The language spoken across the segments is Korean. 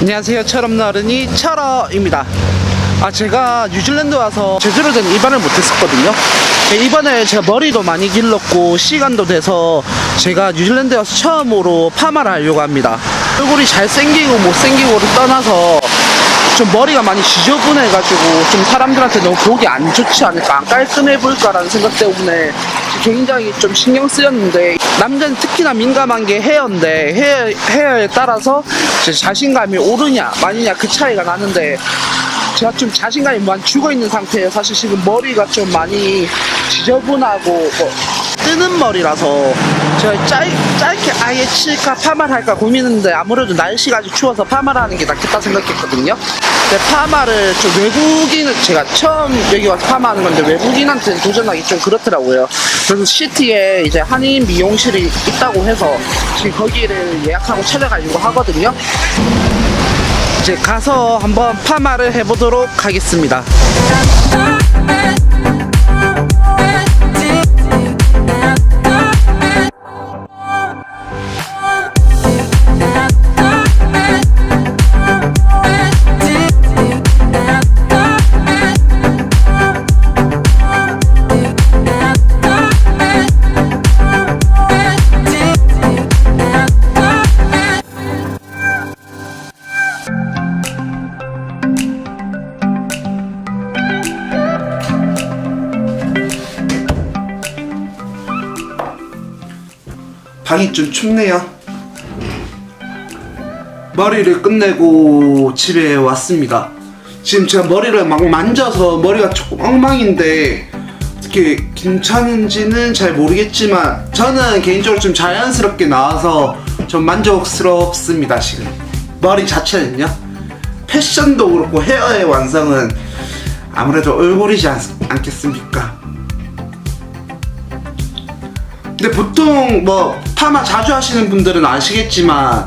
안녕하세요. 어른이 철어입니다. 아 제가 뉴질랜드 와서 제대로 된 입안을 못했었거든요. 네, 이번에 제가 머리도 많이 길렀고 시간도 돼서 제가 뉴질랜드 와서 처음으로 파마를 하려고 합니다. 얼굴이 잘생기고 못생기고를 떠나서 좀 머리가 많이 지저분해가지고 좀 사람들한테 너무 보기 안 좋지 않을까? 안 깔끔해 보일까라는 생각 때문에 굉장히 좀 신경 쓰였는데 남자는 특히나 민감한 게 헤어인데 헤어, 헤어에 따라서 제 자신감이 오르냐 마느냐 그 차이가 나는데 제가 좀 자신감이 많이 죽어 있는 상태예요. 사실 지금 머리가 좀 많이 지저분하고 뭐 뜨는 머리라서 제가 짧, 짧게 아예 칠까 파마를 할까 고민했는데 아무래도 날씨가 아직 추워서 파마를 하는 게 낫겠다 생각했거든요. 근데 파마를 좀 외국인은 제가 처음 여기 와서 파마하는 건데 외국인한테는 도전하기 좀 그렇더라고요. 그래서 시티에 이제 한인 미용실이 있다고 해서 지금 거기를 예약하고 찾아가려고 하거든요. 이제 가서 한번 파마를 해보도록 하겠습니다 방이 좀 춥네요. 머리를 끝내고 집에 왔습니다. 지금 제가 머리를 막 만져서 머리가 조금 엉망인데 어떻게 괜찮은지는 잘 모르겠지만 저는 개인적으로 좀 자연스럽게 나와서 좀 만족스럽습니다 지금 머리 자체는요 패션도 그렇고 헤어의 완성은 아무래도 얼굴이지 않, 않겠습니까 근데 보통 뭐 파마 자주 하시는 분들은 아시겠지만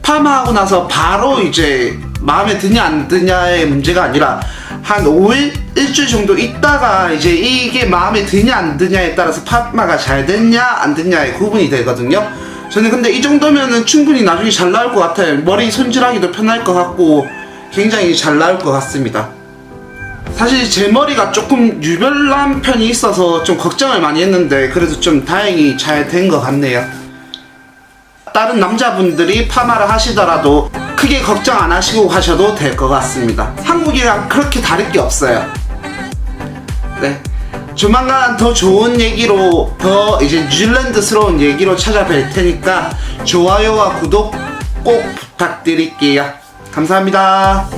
파마하고 나서 바로 이제 마음에 드냐 안 드냐의 문제가 아니라 한 5일 일주일 정도 있다가 이제 이게 마음에 드냐 안 드냐에 따라서 파마가 잘 됐냐 안 됐냐의 구분이 되거든요. 저는 근데 이 정도면은 충분히 나중에 잘 나올 것 같아요. 머리 손질하기도 편할 것 같고 굉장히 잘 나올 것 같습니다. 사실 제 머리가 조금 유별난 편이 있어서 좀 걱정을 많이 했는데 그래도 좀 다행히 잘 된 것 같네요. 다른 남자분들이 파마를 하시더라도 크게 걱정 안 하시고 가셔도 될 것 같습니다. 한국이랑 그렇게 다를 게 없어요. 네. 조만간 더 좋은 얘기로 더 이제 뉴질랜드스러운 얘기로 찾아뵐 테니까 좋아요와 구독 꼭 부탁드릴게요. 감사합니다.